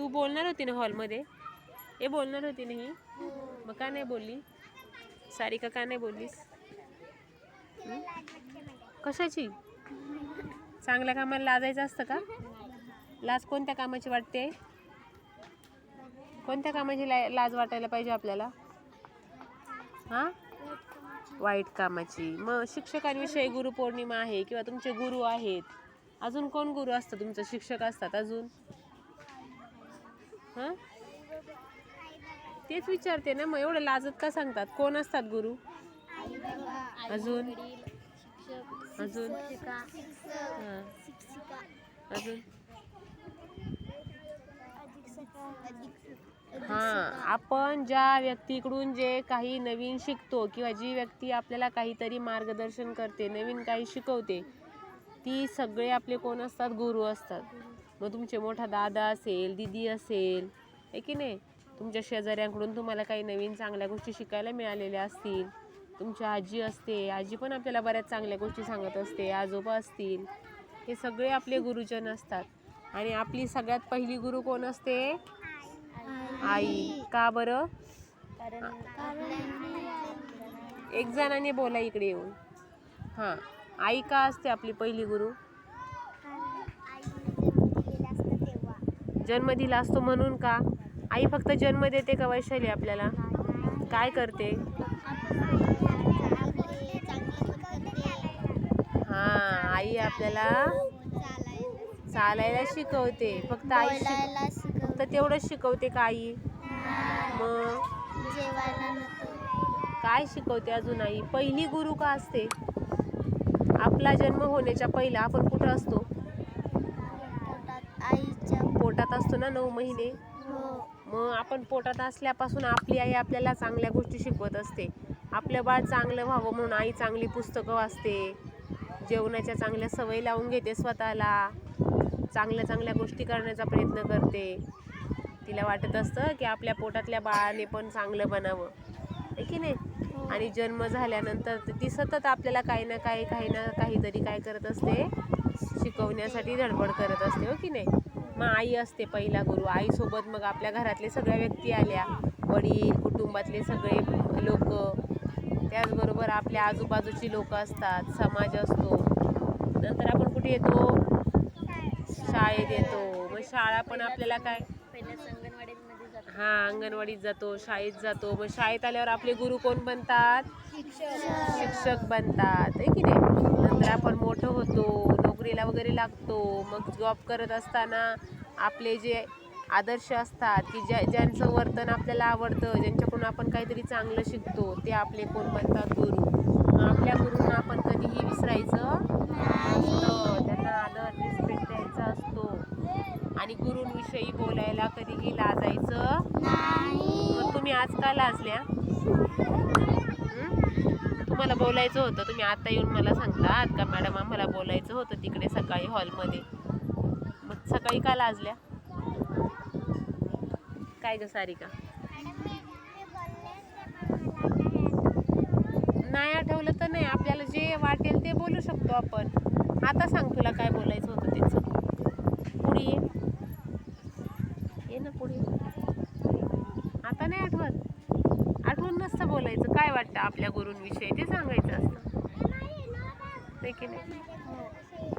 तू बोलणार होती ना हॉलमध्ये? हे बोलणार होती ना ही? मग का नाही बोलली? सारिका का नाही बोललीस? कशाची? चांगल्या कामाला लाजायचं असतं का? लाज कोणत्या कामाची वाटते? कोणत्या कामाची ला लाज वाटायला पाहिजे आपल्याला? हां? वाईट कामाची. मग शिक्षकांविषयी गुरुपौर्णिमा आहे किंवा तुमचे गुरु आहेत? अजून कोण गुरु असतं तुमचं? शिक्षक असतात अजून? हां? तेच विचारते ना मग एवढं लाजत का सांगतात? कोण असतात गुरु? अजून? अजून? हां. अजून? हां. आपण ज्या व्यक्तीकडून जे काही नवीन शिकतो किंवा जी व्यक्ती आपल्याला काहीतरी मार्गदर्शन करते नवीन काही शिकवते ती सगळे आपले कोण असतात? गुरु असतात. मग तुमचे मोठा दादा असेल दिदी असेल आहे की नाही? तुमच्या शेजाऱ्यांकडून तुम्हाला काही नवीन चांगल्या गोष्टी शिकायला मिळालेल्या असतील. तुमची आजी असते आजी पण आपल्याला बऱ्याच चांगल्या गोष्टी सांगत असते आजोबा असतील. हे सगळे आपले गुरुजन असतात. आणि आपली सगळ्यात पहिली गुरु कोण असते? आई. का बरं? एक जणाने बोला इकडे येऊन. हां. आई का असते आपली पहिली गुरु? जन्म दिला असतो म्हणून का? आई फक्त जन्म देते का वैशाली आपल्याला? काय करते? हां आई आपल्याला चालायला शिकवते. फक्त आई फक्त तेवढंच शिकवते का आई? मग? काय शिकवते अजून आई? पहिली गुरु का असते? आपला जन्म होण्याच्या पहिला आपण कुठं असतो? पोटात असतो ना नऊ महिने मग आपण पोटात असल्यापासून आपली आई आपल्याला चांगल्या गोष्टी शिकवत असते. आपलं बाळ चांगलं व्हावं म्हणून आई चांगली पुस्तकं वाचते. जेवणाच्या चांगल्या सवयी लावून घेते स्वतःला. चांगल्या चांगल्या गोष्टी करण्याचा प्रयत्न करते. तिला वाटत असतं की आपल्या पोटातल्या बाळाने पण चांगलं बनावं. आहे की नाही? आणि जन्म झाल्यानंतर ती सतत आपल्याला काही ना काही काही ना काहीतरी काय करत असते. शिकवण्यासाठी धडपड करत असते. हो की नाही? मग आई असते पहिला गुरु. आईसोबत मग आपल्या घरातले सगळ्या व्यक्ती आल्या. वडील कुटुंबातले सगळे लोक. त्याचबरोबर आपल्या आजूबाजूची लोक असतात. समाज असतो. नंतर आपण कुठे येतो? शाळेत येतो. मग शाळा पण आपल्याला काय? हा अंगणवाडीत जातो. शाळेत जातो. मग शाळेत आल्यावर आपले गुरु कोण बनतात? शिक्षक. बनतात. आहे की नाही? नंतर आपण मोठं होतो. नोकरीला वगैरे लागतो. मग जॉब करत असताना आपले जे आदर्श असतात की ज्या ज्यांचं वर्तन आपल्याला आवडतं ज्यांच्याकडून आपण काहीतरी चांगलं शिकतो ते आपले कोण बनतात गुरु. मग आपल्या गुरूंना आपण कधीही विसरायचं त्यांना आदर रिस्पेक्ट द्यायचा असतो. आणि गुरूंविषयी बोलायला कधीही लाजायचं मग तुम्ही आज का लाजल्या? तुम्हाला बोलायचं होतं तुम्ही आता येऊन मला सांगतात का मॅडम आम्हाला बोलायचं होतं तिकडे सकाळी हॉलमध्ये. मग सकाळी का लाजल्या? काय ग सारिका? नाही आठवलं तर नाही आपल्याला जे वाटेल ते बोलू शकतो आपण. आता सांग तुला काय बोलायचं होतं त्याचं पुढे ये ये ना पुढे आता नाही आठवत आठवून नसतं बोलायचं काय वाटतं आपल्या गुरूंविषयी ते सांगायचं असतं. नाही की नाही?